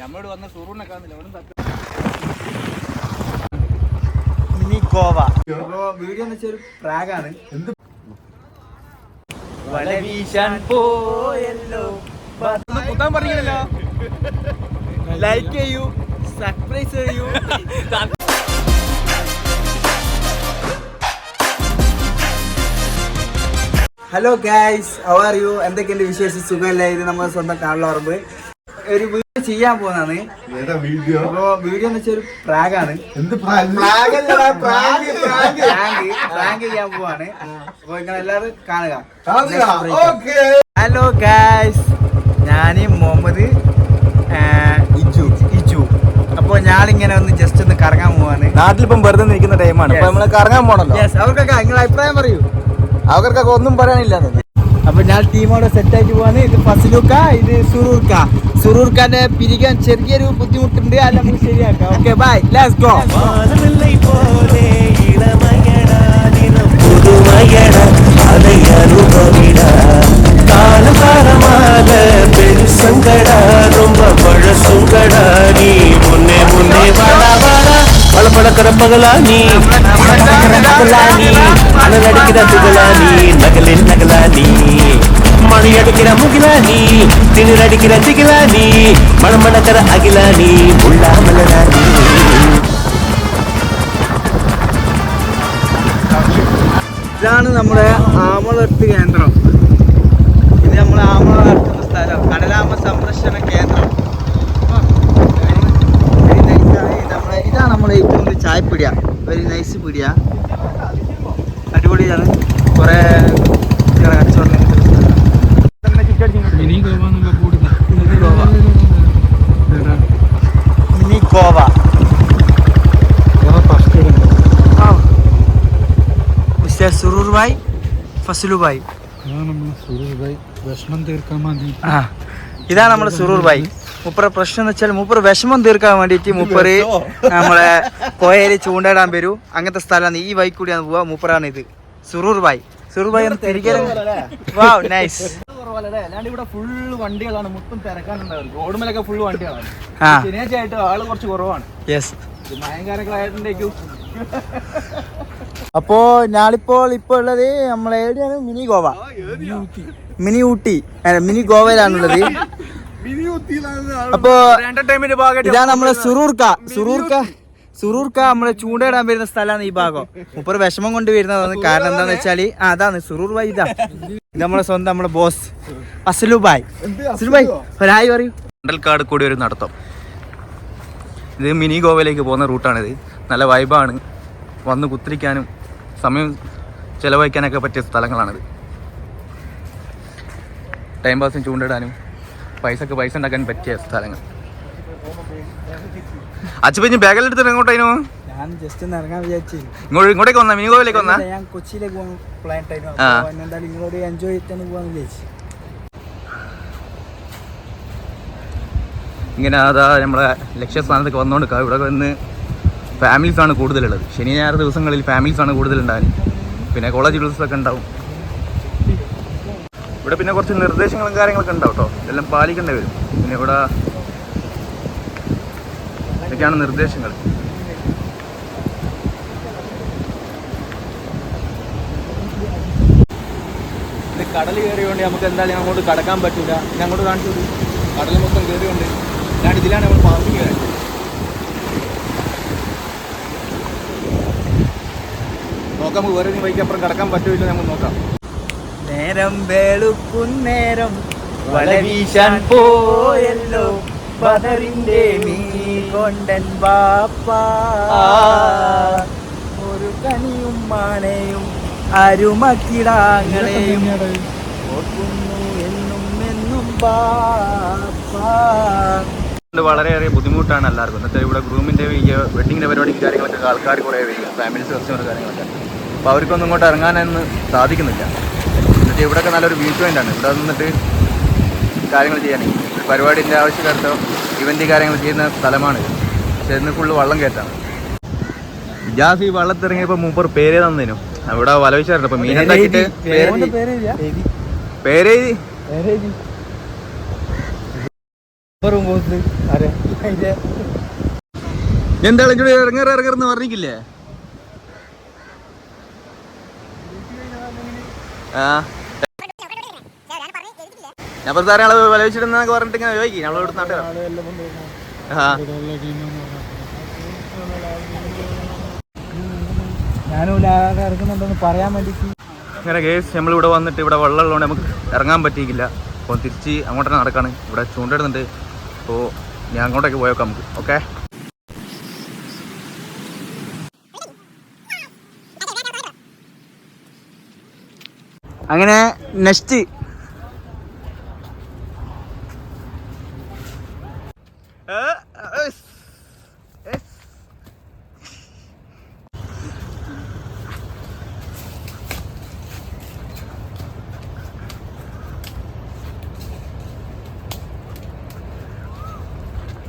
നമ്മളോട് വന്ന സുറൂറിനെ കാണുന്നില്ല അവിടെ തപ്പി മിനി ഗോവ. വീഡിയോ എന്ന് വെച്ചാൽ ഒരു പ്രാഗാണ്. എന്ത് വല വീശാൻ പോയല്ലോ കുത്താൻ പറഞ്ഞില്ലല്ലോ. ലൈക്ക് ചെയ്യൂ സർപ്രൈസ് ചെയ്യൂ. Hello guys how are you എന്തൊക്കെയുണ്ട് വിശേഷം? സുഖമല്ല? ഇത് നമ്മുടെ സ്വന്തം കാണുള്ളറമ്പ് ഒരു വീഡിയോ ചെയ്യാൻ പോകുന്നതാണ്. വീഡിയോ? അപ്പോ വീഡിയോ എന്ന് വെച്ചാൽ ഒരു പ്രാഗാണ്. എന്ത് prank prank prank prank prank ചെയ്യാൻ പോവാണ്. അപ്പൊ നിങ്ങൾ എല്ലാവരും കാണുക. ഓക്കെ. ഹലോ ഗായ്സ് ഞാൻ മുഹമ്മദ് ഇജു. ഇജു. അപ്പോൾ ഞാനിങ്ങനെ ഒന്ന് ജസ്റ്റ് ഒന്ന് കറങ്ങാൻ പോവാണ്. നാട്ടിലിപ്പം വെറുതെ നിൽക്കുന്ന ടൈമാണ്. അപ്പൊ നമ്മൾ കറങ്ങാൻ പോണല്ലോ. യെസ് അവർക്കൊക്കെ നിങ്ങളെ അഭിപ്രായം പറയൂ. അവർക്കൊക്കെ ഒന്നും പറയാനില്ല അപ്പൊ ഞാൻ ടീമോടെ സെറ്റ് ആയിട്ട് പോവാണ് ഇത് ഫസിലുക്ക ഇത് സുറൂർക്ക സുറൂർക്കാന്റെ പിരിക്കാൻ ചെറിയൊരു ബുദ്ധിമുട്ടുണ്ട് അത് നമുക്ക് ശരിയാക്കാം ഓക്കെ ബൈ ലെറ്റ്സ് ഗോ வானவில்லை போலே இளமையடா தினம் புதுமையடா அதை அனுபவிடா காலகாலமாக பெருசங்கடா ரொம்ப பழசுங்கடா நீ முன்னே முன்னே வாடா வாடா பளபளக்கிற பகலா நீ பளபளக்கிற நகலா நீ அனல் அடிக்கிற துகளா நீ நகலில் நகலா நீ மணி அடிக்கிற முகிலா நீ திணிர் அடிக்கிற திகிலா நீ மணமணக்கிற அகிலா நீ முள்ளாமலடா நீ ഇതാണ് നമ്മുടെ ആമളർത്ത് കേന്ദ്രം ഇത് നമ്മൾ ആമള നടത്തുന്ന സ്ഥലം കടലാമ സംരക്ഷണ കേന്ദ്രം Very nice ആണ്. ഇത് നമ്മളെ ഇതാണ് നമ്മുടെ ഏറ്റവും വലിയ ചായപ്പിടിയ വെരി നൈസ് പിടിയ അടിപൊളിയാണ്. കുറേ കുട്ടികളെ കച്ചവടം മിനി ഗോവ എന്നുള്ള board mini Goa. Mister Surur bhai Fasalu bhai വിഷമം തീർക്കാൻ മതി ആ. ഇതാണ് നമ്മുടെ സുറൂർ ഭായ് മൂപ്പറ പ്രശ്നം എന്ന് വെച്ചാൽ മൂപ്പർ വിഷമം തീർക്കാൻ വേണ്ടിയിട്ട് മൂപ്പര് നമ്മളെ കോയൽ ചൂണ്ടയിടാൻ വരൂ. അങ്ങനത്തെ സ്ഥലമാണ്. ഈ വൈ കൂടിയാണ് പോവാ മൂപ്പറാണ് ഇത്. സുറൂർ ബായ്. സുറൂർ ബായ് ഒന്ന് തിരികെ വാവ് നൈസ് കുറവല്ലേ? അല്ലാണ്ട് ഇവിടെ ഫുൾ വണ്ടികളാണ്. മൊത്തം തിരക്കാനുണ്ടാവും. റോഡ് ഫുൾ വണ്ടികളാണ്. ആ. ശനിയാഴ്ച ആയിട്ട് ആൾ കുറച്ച് കുറവാണ്. യെസ് ഭയങ്കരങ്ങളായിട്ടുണ്ടേക്കും അപ്പോ ഞാനിപ്പോൾ ഇപ്പൊ ഉള്ളത് നമ്മളെ എവിടെയാണ്? Mini Goa. Mini Ooty. Mini ഗോവയിലാണുള്ളത്. അപ്പോ ഇതാ നമ്മളെ സുറൂർക്ക. സുറൂർക്ക. സുറൂർക്ക നമ്മളെ ചൂണ്ടയിടാൻ വരുന്ന സ്ഥലമാണ് ഈ ഭാഗം. മുപ്പർ വിഷമം കൊണ്ട് വരുന്നതാണ് കാരണം എന്താന്ന് വെച്ചാൽ ആ അതാണ്. സുറൂർ ഭായ് ഇതാ. ഇത് നമ്മളെ സ്വന്തം നമ്മളെ ബോസ്. അസലു ഭായ്. അസലു ഭായ് ഒരായി പറയൂ. കണ്ടൽക്കാട് കൂടി ഒരു നടത്തം. ഇത് മിനി ഗോവയിലേക്ക് പോകുന്ന റൂട്ടാണിത്. നല്ല വൈബാണ്. വന്ന് കുത്തിരിക്കാനും സമയം ചിലവഴിക്കാനൊക്കെ പറ്റിയ സ്ഥലങ്ങളാണിത്. ടൈം പാസിന് ചൂണ്ടിടാനും പൈസക്ക് പൈസ ഉണ്ടാക്കാൻ പറ്റിയ സ്ഥലങ്ങൾ. അച്ഛൻ ബാഗെല്ലാം ബാഗിലെടുത്ത് എങ്ങോട്ടായിരുന്നു ഞാൻ ജസ്റ്റ് ഒന്ന് ഇറങ്ങാൻ വിചാരിച്ചു. ഇങ്ങോട്ട് ഇങ്ങോട്ടേക്ക് വന്നാ? വന്നാ? ഞാൻ കൊച്ചിയിലേക്ക് പോകാൻ പ്ലാൻ ആയിരുന്നു എന്തായാലും നിങ്ങളോട് എൻജോയ് ചെയ്തിട്ടാണ് പോകാന്ന് വിചാരിച്ചു. ഇങ്ങനെ അതാ നമ്മളെ ലക്ഷ്യസ്ഥാനത്തേക്ക് വന്നുകൊണ്ട് ഇവിടെ വന്ന് ഫാമിലീസാണ് കൂടുതലുള്ളത്. ശനി ഞായർ ദിവസങ്ങളിൽ ഫാമിലീസാണ് കൂടുതലുണ്ടാകും പിന്നെ കോളേജ് ഒക്കെ ഉണ്ടാവും. ഇവിടെ പിന്നെ കുറച്ച് നിർദ്ദേശങ്ങളും കാര്യങ്ങളൊക്കെ ഉണ്ടാവും കേട്ടോ. ഇതെല്ലാം പാലിക്കേണ്ടി വരും. പിന്നെ ഇവിടെ ഇതൊക്കെയാണ് നിർദ്ദേശങ്ങൾ. കടൽ കയറിയോണ്ട് നമുക്ക് എന്തായാലും അങ്ങോട്ട് കടക്കാൻ പറ്റില്ല ഞാൻ അങ്ങോട്ട് കാണിച്ചു കടൽ മൊത്തം കയറിയോണ്ട്. ഞാൻ ഇതിലാണ് നമ്മൾ പാർക്കിംഗ് കയറി നോക്കാം നമുക്ക് വേറെ വഴിക്ക് അപ്പുറം കടക്കാൻ പറ്റുമില്ല നമുക്ക് നോക്കാം. നേരം വെളുക്കുന്നേരം വല വീശാൻ പോയല്ലോ ബദറിന്റെ മീ കൊണ്ടൻ ബാപ്പ ഒരു കനിയും മാനയും അരുമക്കിടാങ്ങളെയും ഓർക്കുന്നു എന്നും എന്നും ബാപ്പ വളരെയേറെ ബുദ്ധിമുട്ടാണ് എല്ലാവർക്കും. എന്നിട്ട് ഇവിടെ ഗ്രൂമിന്റെ ഈ വെഡിങ്ങിന്റെ പരിപാടിക്ക് കാര്യങ്ങളൊക്കെ ആൾക്കാർ കുറേ വരിക. ഫാമിലീസ് കസ്റ്റമർ കാര്യങ്ങളൊക്കെ. അപ്പോൾ അവർക്കൊന്നും ഇങ്ങോട്ട് ഇറങ്ങാനൊന്നും സാധിക്കുന്നില്ല. എന്നിട്ട് ഇവിടെയൊക്കെ നല്ലൊരു വ്യൂ പോയിന്റ് ആണ്. ഇവിടെ നിന്നിട്ട് കാര്യങ്ങൾ ചെയ്യാനായി ഒരു പരിപാടിന്റെ ഇവന്റ് ഇവന്റ് കാര്യങ്ങൾ ചെയ്യുന്ന സ്ഥലമാണ്. പക്ഷേ ഇന്ന് ഫുള്ള് വള്ളം കയറ്റാണ്. ജാസ് ഈ വള്ളത്തിറങ്ങിയപ്പോൾ മൂപ്പർ പേരേ തന്നേനു. അവിടെ വല വെച്ചായിരുന്നു എന്താണ് ഇങ്ങോട്ട് ഇറങ്ങാറ് ഇറങ്ങാറെന്ന് പറഞ്ഞിട്ടില്ലേ ആ. ഞാൻ പറഞ്ഞ സാറേ ഞങ്ങൾ വില വെച്ചിട്ടുണ്ടെന്നൊക്കെ പറഞ്ഞിട്ട് ഇങ്ങനെ ചോദിക്കും. ഞങ്ങൾ ഇവിടെ നാട്ടുകാരാ. ആ. അങ്ങനെ കേസ് നമ്മൾ ഇവിടെ വന്നിട്ട് ഇവിടെ വെള്ളമുള്ളതുകൊണ്ട് നമുക്ക് ഇറങ്ങാൻ പറ്റിയില്ല അപ്പോൾ തിരിച്ച് അങ്ങോട്ട് തന്നെ നടക്കാണ്. ഇവിടെ ചൂണ്ടിടുന്നുണ്ട് അപ്പോൾ ഞാൻ അങ്ങോട്ടേക്ക് പോയേക്കാം നമുക്ക്. ഓക്കെ? അങ്ങനെ നെക്സ്റ്റ്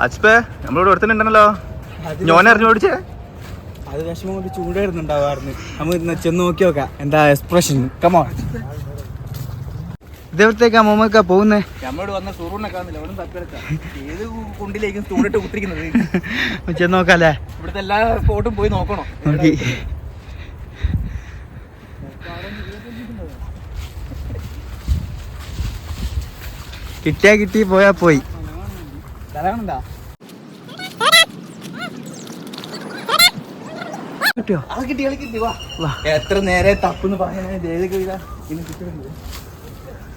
അച്പേ നമ്മളിവിടെ ഒരുത്തനുണ്ടല്ലോ ഞാൻ അറിഞ്ഞു ഓടിച്ചേ? അത് വിഷമം കൊണ്ട് ചൂടായിരുന്നുണ്ടാവാറുണ്ട് നമുക്ക് ചെന്ന് നോക്കി നോക്കാം. എന്താ എക്സ്പ്രഷൻ കമോ ഇതേവത്തേക്കാ മോമക്കാ പോകുന്നേ? നമ്മളോട് വന്ന സൂറൂണൊക്കെ കാണുന്നില്ല. അവിടെ തപ്പിയെടുക്കാം ഏത് കുണ്ടിലേക്കും ചൂടിട്ട് കുത്തിരിക്കുന്നത്? ചെന്ന് നോക്കാല്ലേ? ഇവിടുത്തെ എല്ലാ സ്പോട്ടും പോയി നോക്കണോ? നോക്കി. കിട്ടിയാ കിട്ടി പോയാ പോയി. കിട്ടിയോ? അത് കിട്ടി കളി കിട്ടി വാ. വാ. എത്ര നേരെ തപ്പെന്ന് പറയാൻ ഏതൊക്കെ ഇന്ന് കിട്ടുന്നുണ്ട്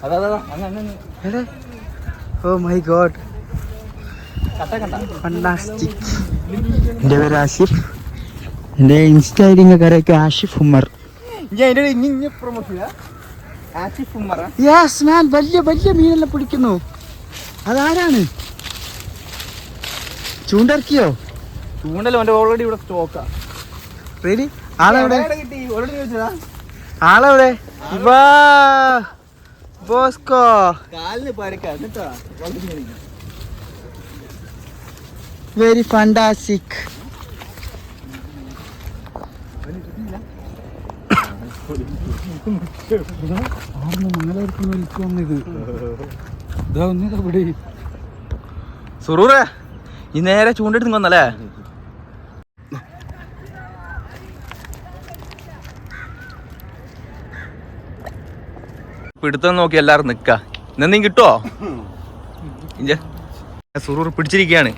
അതാ അതാ അങ്ങ് അങ്ങ് അങ്ങ്. ഓ മൈ ഗോഡ് ഫണ്ടാസ്റ്റിക് എന്റെ പേര് ആഷിഫ് എന്റെ insta I D Ashif Ummer. ഇനി ഇനി ആസിഫ് യെസ് മാൻ വലിയ വലിയ മീനെല്ലാം പിടിക്കുന്നു. അതാരാണ്? ചൂണ്ടിറക്കിയോ ചൂണ്ടല്ലോ എന്റെ ഓൾറെഡി ഇവിടെ സ്റ്റോക്കാ റെഡി? ആളെവിടെ? ആളെവിടെ? വാ ബോസ്കോ. കാലിന് പരക്ക എന്നിട്ടാ? വെരി ഫണ്ടാസ്റ്റിക് സുറൂറേ. ഈ നേരെ ചൂണ്ടെടുത്ത് വന്നല്ലേ പിടുത്തം നോക്കി എല്ലാരും നിക്ക. ഇന്നെന്തും കിട്ടോ സുറൂർ സുറൂർ പിടിച്ചിരിക്കുകയാണ്.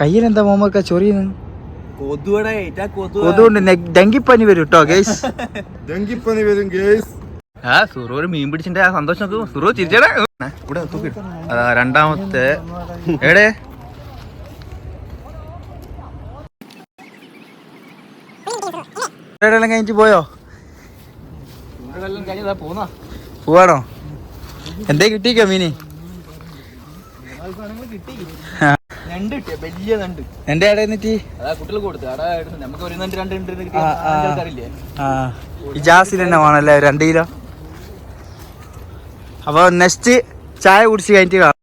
കയ്യിലെന്താ മോമൊക്കെ ചൊറിയുന്നു? കൊതുകൊണ്ട് ഡെങ്കിപ്പനി വരും കേട്ടോ ഗേസ്. ഡെങ്കിപ്പനി വരും ഗേസ്. ആ സുറൂർ മീൻ പിടിച്ചിട്ട് ആ സന്തോഷം സുറൂർ ചിരിച്ചേടാ. ഇവിടെ രണ്ടാമത്തെ. എവിടെ? പോയോ? പോവാണോ? എന്തേ കിട്ടിക്കോ മീനി? എന്റെ ആടെ നിന്നിട്ട്? അതാ കുട്ടികൾക്ക് രണ്ടു കിലോ നമുക്ക് ഒരു നണ്ട് രണ്ട് ഉണ്ട് എന്ന് ആ, ആ. ആൾക്കാരില്ലേ ആ ഇജാസിൽ തന്നെ വേണമല്ലേ രണ്ട് കിലോ അപ്പൊ നെക്സ്റ്റ് ചായ കുടിച്ച് കഴിഞ്ഞിട്ട്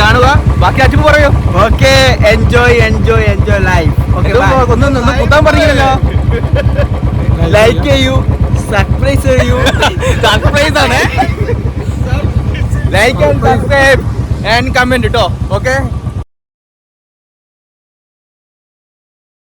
കാണുക. ബാക്കി അച്ഛൻ പറയൂ. Okay enjoy enjoy enjoy life ഒന്നും കുത്താൻ പറഞ്ഞില്ലല്ലോ. ലൈക്ക് ചെയ്യൂ സർപ്രൈസ് ചെയ്യൂ. സർപ്രൈസ് ആണ്. Like and subscribe and comment കേട്ടോ ഓക്കെ